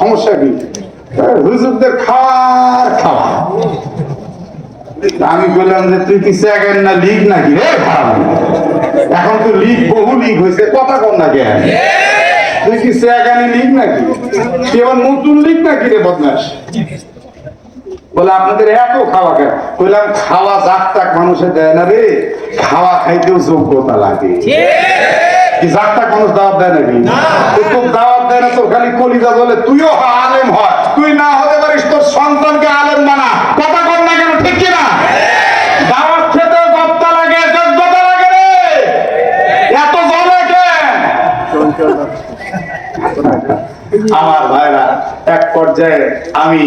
সমস্যা কি? হুজুরদের খাওয়া। আমি বললাম যে, তুই কি সেকেন্ড না লিগ নাকি? রে এখন তো লিগ বহু লিগ হয়েছে, কথা কর না কেন? তুই কি সেকেন্ড লিগ নাকি? তুই এবার নতুন লিগ নাকি রে বদমাস? বলে, আপনাদের এত খাওয়া কেন? বললাম, খাওয়া টাক মানুষের দেয় না রে। খাওয়া খাইতেও যোগ্যতা লাগে। কি জাক টাক দাওয়াত দেয় নাকি? তো দাওয়াত দেয় না তোর খালি কলিজা বলে তুইও আলেম হয়। তুই না হতে পারিস তোর সন্তানকে আলেম বানা। কথা কর না কেন ঠিক কিনা? দাওয়াত খেতে গপ্তা লাগে যোগ্যতা লাগে রে। এত জলে কেন? আমার ভাইরা, এক পর্যায়ে আমি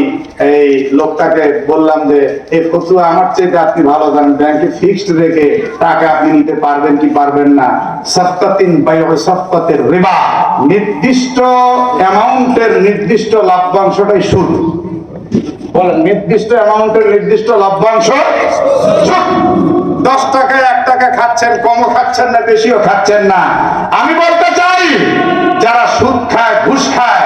এই লোকটাকে বললাম যে এই ফতুয়া, আমার চেয়ে আপনি ভালো জানেন, ব্যাংকে ফিক্সড রেখে টাকা আপনি নিতে পারবেন কি পারবেন না? সপ্তাতিন বাই সপ্তাতের রিবা। নির্দিষ্ট অ্যামাউন্টের নির্দিষ্ট লভ্যাংশটাই সুদ। বলেন, নির্দিষ্ট অ্যামাউন্টের নির্দিষ্ট লভ্যাংশ। দশ টাকায় এক টাকা খাচ্ছেন, কমও খাচ্ছেন না, বেশিও খাচ্ছেন না। আমি বলতে চাই, যারা সুদ খায়, ঘুষ খায়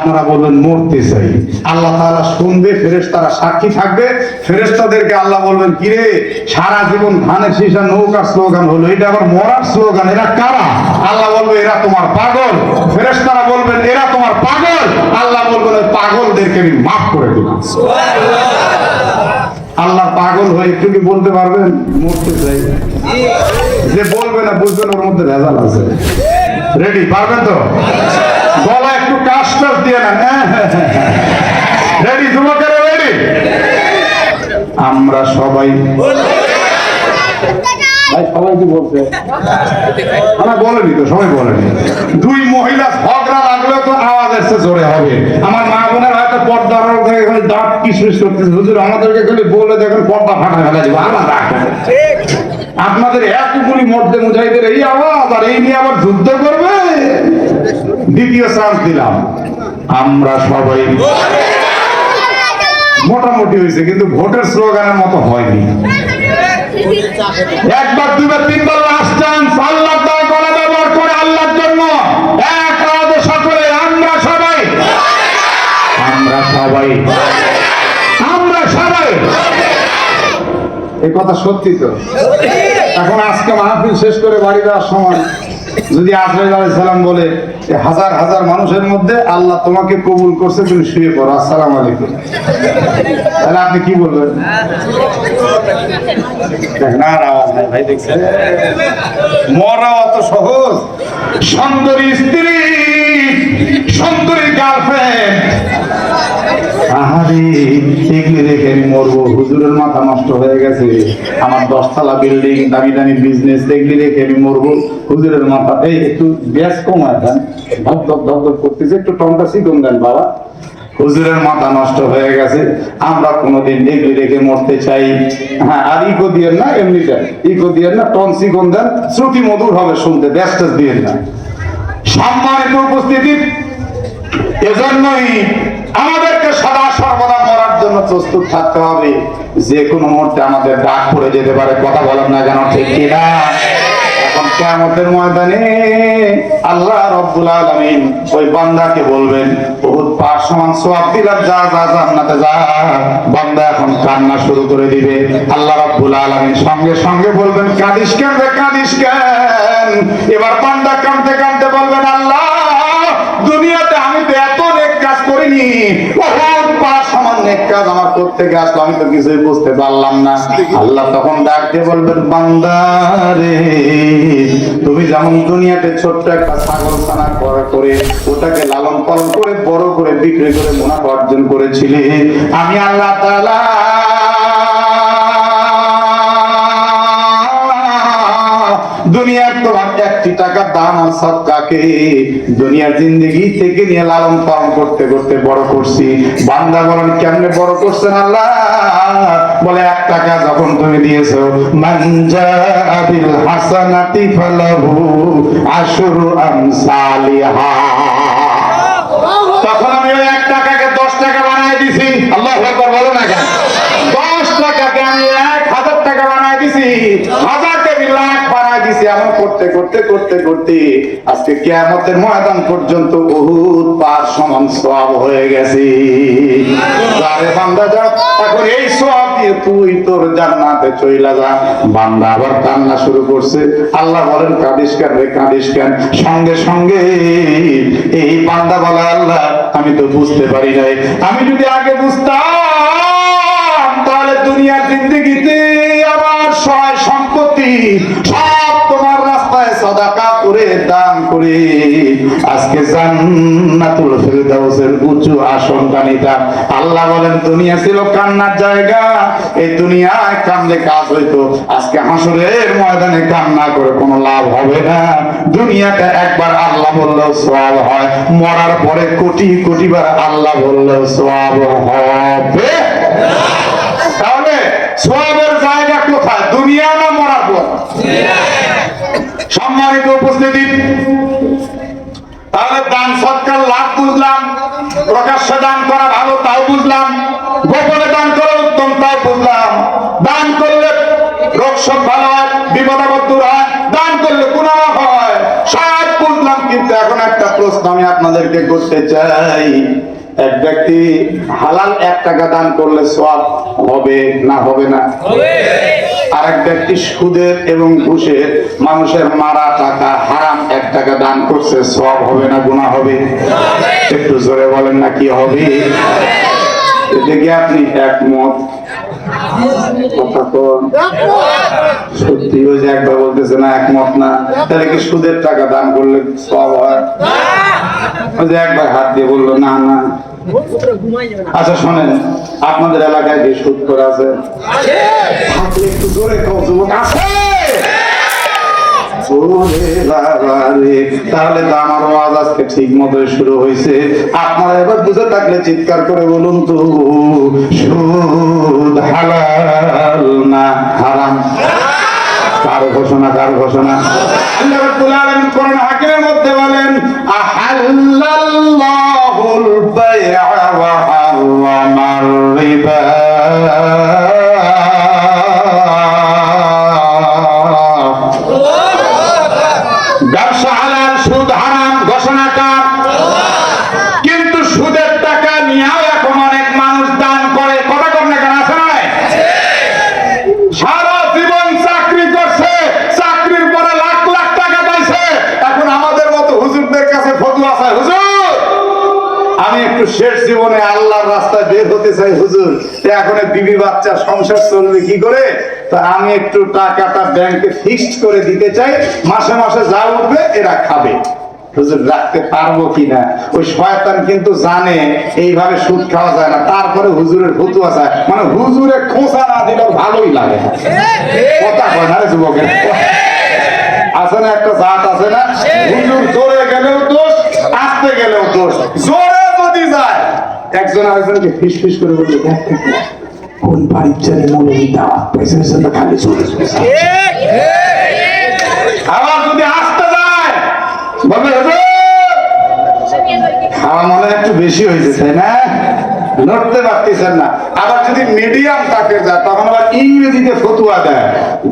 আপনারা বলবেন, মরতে চাই। আল্লাহ তাআলা শুনবে, ফেরেশতারা সাক্ষী থাকবে। ফেরেশতাদেরকে আল্লাহ বলবেন, কিরে, সারা জীবন ধানের শীষা নৌকার স্লোগান হলো, এটা আবার মরার স্লোগান, এরা কারা? আল্লাহ বলবে, এরা তোমার পাগল। ফেরেশতারা বলবেন, এরা তোমার পাগল? আল্লাহ বলবেন, ওই পাগলদেরকে আমি মাফ করে দিলাম আল্লাহ পাগল হয়ে একটু কি বলতে পারবেন? মরতে চাই। যে বলবে না বুঝবেন ওর মধ্যে ভেজাল আছে। রেডি পারবেন তো? গলা একটু কাশ টাস দিয়ে না রেডি যুবকেরা রেডি আমরা সবাই বলেনি তো, সবাই বলেনি। দুই মহিলা তো আওয়াজ জোরে হবে। আমার মা বোনের হয়তো পর্দা আমাদেরকে বলে পর্দা যাবে আপনাদের এতগুলি মধ্যে মুজাহিদের এই আওয়াজ, আর এই নিয়ে আবার যুদ্ধ করবে? দ্বিতীয় চান্স দিলাম। আমরা সবাই মোটামুটি হয়েছে, কিন্তু ভোটের স্লোগানের মতো হয়নি। একবার দুবার তিনবার লাস্ট চান্স আল্লাহ ব্যবহার করে আল্লাহর জন্য। আমরা সবাই। আমরা সবাই। আমরা সবাই। এই কথা সত্যি তো? এখন আজকে মাহফিল শেষ করে বাড়ি যাওয়ার সময় যদি আলাইহিস সালাম বলে হাজার হাজার মানুষের মধ্যে আল্লাহ তোমাকে কবুল করছে, তুমি শুয়ে পড়ো। আসসালাম আলাইকুম। তাহলে আপনি কি বলবেন? নাই ভাই মরা অত সহজ। সুন্দরী স্ত্রী, সুন্দরী গার্লফ্রেন্ড আমি মরবো। হুজুরের মাথা নষ্ট হয়ে গেছে। আমার দশতলা বিল্ডিং, দামি দামি বিজনেস এগুলি দেখে আমি মরবো। হুজুরের মাথা, এই একটু গ্যাস কমায় দেন, ধপ ধপ ধপ ধপ করতেছে, একটু টনটা শিখুন দেন বাবা। হুজুরের মাথা নষ্ট হয়ে গেছে, আমরা কোনোদিন এগুলি দেখে মরতে চাই। হ্যাঁ আর ইকো দিয়ে না এমনিটা ইকো দিয়ে না, টন শিখুন দেন, শ্রুতি মধুর হবে শুনতে ব্যস্ত দিয়ে না। সম্মানিত উপস্থিতি, এজন্যই আমাদেরকে সদা সর্বদা মরার জন্য প্রস্তুত থাকতে হবে। যে কোনো মুহূর্তে আমাদের ডাক পড়ে যেতে পারে, কথা বলেন না কেন ঠিক কিনা। কিয়ামতের ময়দানে আল্লাহ রব্বুল আলামিন ওই বান্দাকে বলবেন, বহুত পাঁচ সমান দিলাম যা যা, জান্নাতে যা। বান্দা এখন কান্না শুরু করে দিবে। আল্লাহ রব্বুল আলামিন সঙ্গে সঙ্গে বলবেন, কাঁদিস কেন কাঁদিস কেন? এবার কাজ আমার করতে আসলো আমি তো কিছুই বুঝতে পারলাম না। আল্লাহ তখন ডাক দিয়ে বলবেন বান্দারে তুমি যেমন দুনিয়াতে ছোট্ট একটা ছাগল ছানা করা করে ওটাকে লালন পালন করে বড় করে বিক্রি করে মুনাফা অর্জন করেছিলে। আমি আল্লাহ তাআলা একটি টাকা দান আর সৎকাকে দুনিয়ার জিন্দগি থেকে নিয়ে লালন পালন করতে করতে বড় করছি। বান্দা বলেন কেমনে বড় করছেন আল্লাহ? বলে এক টাকা যখন তুমি দিয়েছ মানজা বিল হাসানাতি ফালাহু আশরু আমসালিহা তখন আমি ওই এক টাকাকে দশ টাকা বানায় দিছি আল্লাহ একবার বলো না কেন দশ টাকাকে আমি এক হাজার টাকা বানায় দিছি হাজারকে আমি লাখ বানায় দিছি করতে করতে করতে করতে আজকে ময়দান পর্যন্ত বহুত পার সমান সব হয়ে গেছে। কান্না শুরু করছে। আল্লাহ বলেন, কাঁদিস কেন রে, কাঁদিস কেন? সঙ্গে সঙ্গে এই বান্দা বলে, আল্লাহ, আমি তো বুঝতে পারি নাই। আমি যদি আগে বুঝতাম করে। আজকে জান্নাতুল ফেরদাউসের উঁচু আসন কানিতা আল্লাহ বলেন, দুনিয়া ছিল কান্নার জায়গা, এই দুনিয়ায় কান্দে কাজ হইতো। আজকে হাসরের ময়দানে কান্না করে কোনো লাভ হবে না। দুনিয়াটা একবার আল্লাহ বললেও সওয়াব হয়। মরার পরে কোটি কোটি বার আল্লাহ বললেও সওয়াব হবে। তাহলে সোয়াবের জায়গা কোথায়? দুনিয়া না মরার পর? সম্মানিত উপস্থিতি তাহলে দান সৎকার লাভ বুঝলাম প্রকাশ্যে দান করা ভালো তাও বুঝলাম গোপনে দান করা উত্তম তাও বুঝলাম। দান করলে রোগ সব ভালো হয় বিপদ আপদ দূর হয় দান করলে গুণা হয়। সব বুঝলাম কিন্তু এখন একটা প্রশ্ন আমি আপনাদেরকে করতে চাই। এক ব্যক্তি হালাল এক টাকা দান করলে সব হবে না হবে না? আর এক ব্যক্তি সুদের এবং ঘুষের মানুষের মারা টাকা টাকা দান করছে, সব হবে না গুণা হবে। একটু জোরে বলেন না কি হবে? এদিকে আপনি একমত? সত্যি ওই যে একবার বলতেছে না, একমত না। তাহলে কি সুদের টাকা দান করলে সব হয়? ওই যে একবার হাত দিয়ে বলল, না না। আচ্ছা শোনেন, আপনাদের এলাকায় যে সুদ করে আছে? একটু জোরে আছে? তাহলে তো আমার আওয়াজ আজকে ঠিক মতো শুরু হয়েছে। আপনারা এবার বুঝে থাকলে চিৎকার করে বলুন তো, সুদ হালাল না হারাম? ঘোষণা, কার ঘোষণা? আল্লাহ রাব্বুল বলেন, আহাল্লাল্লাহুল বাই'a ওয়া ব্যবসা হালাল সুদ হারাম ঘোষণা কার কিন্তু সুদের টাকা নিয়েও এখন অনেক মানুষ দান করে কথা কম না কেন আছে না নাই? সারা জীবন চাকরি করছে চাকরির পরে লাখ লাখ টাকা পাইছে এখন আমাদের মতো হুজুরদের কাছে ফতুয়া আছে হুজুর আমি একটু শেষ জীবনে আল্লাহর হতে চাই, হুজুর এখন বিবি বাচ্চা সংসার চলবে কি করে? তা আমি একটু টাকাটা ব্যাংকে ফিক্সড করে দিতে চাই, মাসে মাসে যা উঠবে এরা খাবে। হুজুর, রাখতে পারব কিনা? ওই শয়তান কিন্তু জানে, এইভাবে সুদ খাওয়া যায় না। তারপরে হুজুরের মানে খোঁচা না ভালোই লাগে কথা কয় না যুবকের? আছে না একটা জাত, আছে না? হুজুর জোরে গেলেও দোষ, আসতে গেলেও দোষ। জোরে যায়। একজন আরেকজনকে ফিস ফিস করে বলবে দেখ কোন বাড়ির ছেলে মৌলবী দাওয়াত খালি চলে আবার যদি আসতে যায় বলবে খাওয়া মনে একটু বেশি হয়েছে তাই না? নড়তে পারতেছেন না। আবার যদি মিডিয়াম তাকে যায় তখন আবার ইংরেজিতে ফতুয়া দেয়।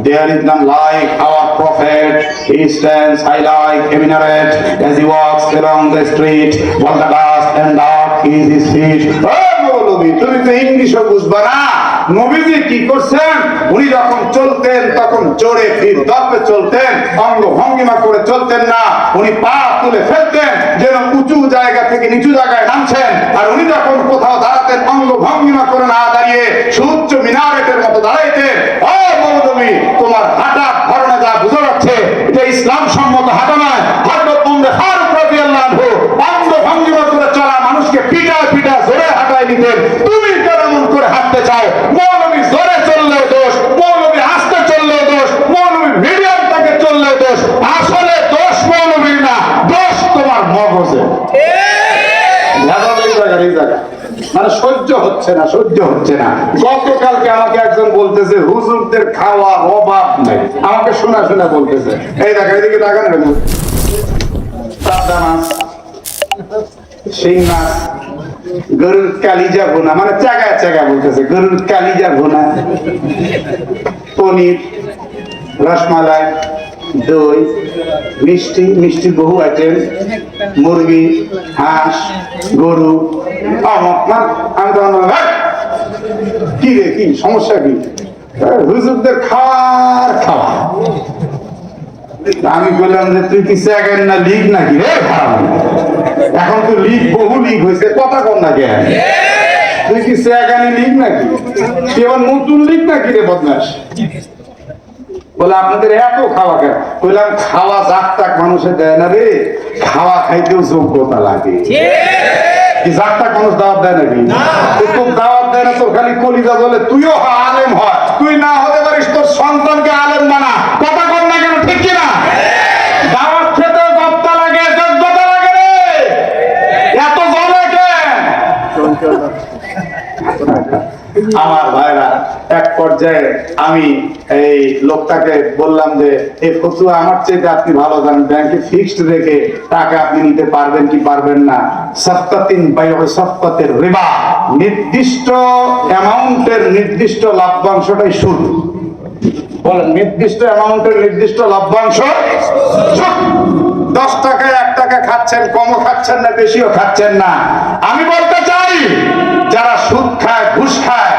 There is none like our prophet he stands high like a minaret as he walks along the street, while the dust and dark is his feet. ও মৌলবী, তুমি তো ইংলিশও বুঝবা না। নবীজি কি করছেন? উনি যখন চলতেন, তখন জোরে ফির চলতেন, অঙ্গ ভঙ্গিমা করে চলতেন না। উনি পা তুলে ফেলতেন, যেন উঁচু জায়গা থেকে নিচু জায়গায় নামছেন। আর উনি যখন কোথাও অঙ্গ ভঙ্গিমা করে না দাঁড়িয়ে সূর্য মিনারেটের মতো দাঁড়াইতে, ও মৌলবী তোমার হাঁটা ধরনে যা বুঝা যাচ্ছে, এটা ইসলাম সম্মত হাঁটা নয় হযরত উমরে ফারুক রাদিয়াল্লাহু আনহু অঙ্গ ভঙ্গিমা করে চলা মানুষকে পিটা পিটা জোরে হাঁটায় নিতেন তুমি কেমন করে হাঁটতে চাও মৌলবী জোরে চললেও দোষ মৌলবী আস্তে চললেও দোষ মৌলবী মিডিয়াম থেকে চললেও দোষ আসলে দোষ মৌলবীর না দোষ তোমার মগজে ভেজাল এই জায়গার এই জায়গা। মানে সহ্য হচ্ছে না, সহ্য হচ্ছে না। গতকালকে আমাকে একজন বলতেছে, হুজুরদের খাওয়ার অভাব নেই। আমাকে শোনা শোনা বলতেছে। এই দেখা, এদিকে তাকান ভুনা মানে চাগা চাগা বলতেছে, গরুর কালিজা ভুনা, পনির, রসমালাই দই মিষ্টি মিষ্টি বহু আইটেম মুরগি হাঁস গরু আমি কি রে কি সমস্যা কি? "এই, হুজুরদের খাওয়ার খাওয়া। আমি বললাম যে তুই কি সেকেন্ড না লিগ নাকি রে? এখন তো লিগ বহু লিগ হয়েছে কথা কম না কেন? তুই কি সেকেন্ড লিগ নাকি? তুই এবার নতুন লিগ নাকি রে বদমাস? বলে আপনাদের এত খাওয়া কেন? বললাম খাওয়া জাক টাক মানুষের দেয় না রে। খাওয়া খাইতেও যোগ্যতা লাগে। কি টাক মানুষ দাওয়াত দেয় নাকি? তোর দাওয়াত দেয় না তোর খালি কলিজা বলে তুইও আলেম হয়। তুই না হতে পারিস তোর সন্তানকে আলেম বানা। কথা কর না কেন ঠিক কিনা দাওয়াত খেতে গপ্তা লাগে যোগ্যতা লাগে রে। এত জলে কেন? আমার ভাইরা এক পর্যায়ে আমি এই লোকটাকে বললাম যে, এই ফতুয়া আমার চেয়ে আপনি ভালো জানেন, ব্যাংকে ফিক্সড রেখে টাকা আপনি নিতে পারবেন কি পারবেন না। সপ্তাতিন সপ্তাতের রিবা। নির্দিষ্ট অ্যামাউন্টের নির্দিষ্ট লভ্যাংশটাই সুদ। বলেন, নির্দিষ্ট অ্যামাউন্টের নির্দিষ্ট লভ্যাংশ দশ টাকায় এক টাকা খাচ্ছেন, কমও খাচ্ছেন না, বেশিও খাচ্ছেন না। আমি বলতে চাই, যারা সুদ খায়, ঘুষ খায়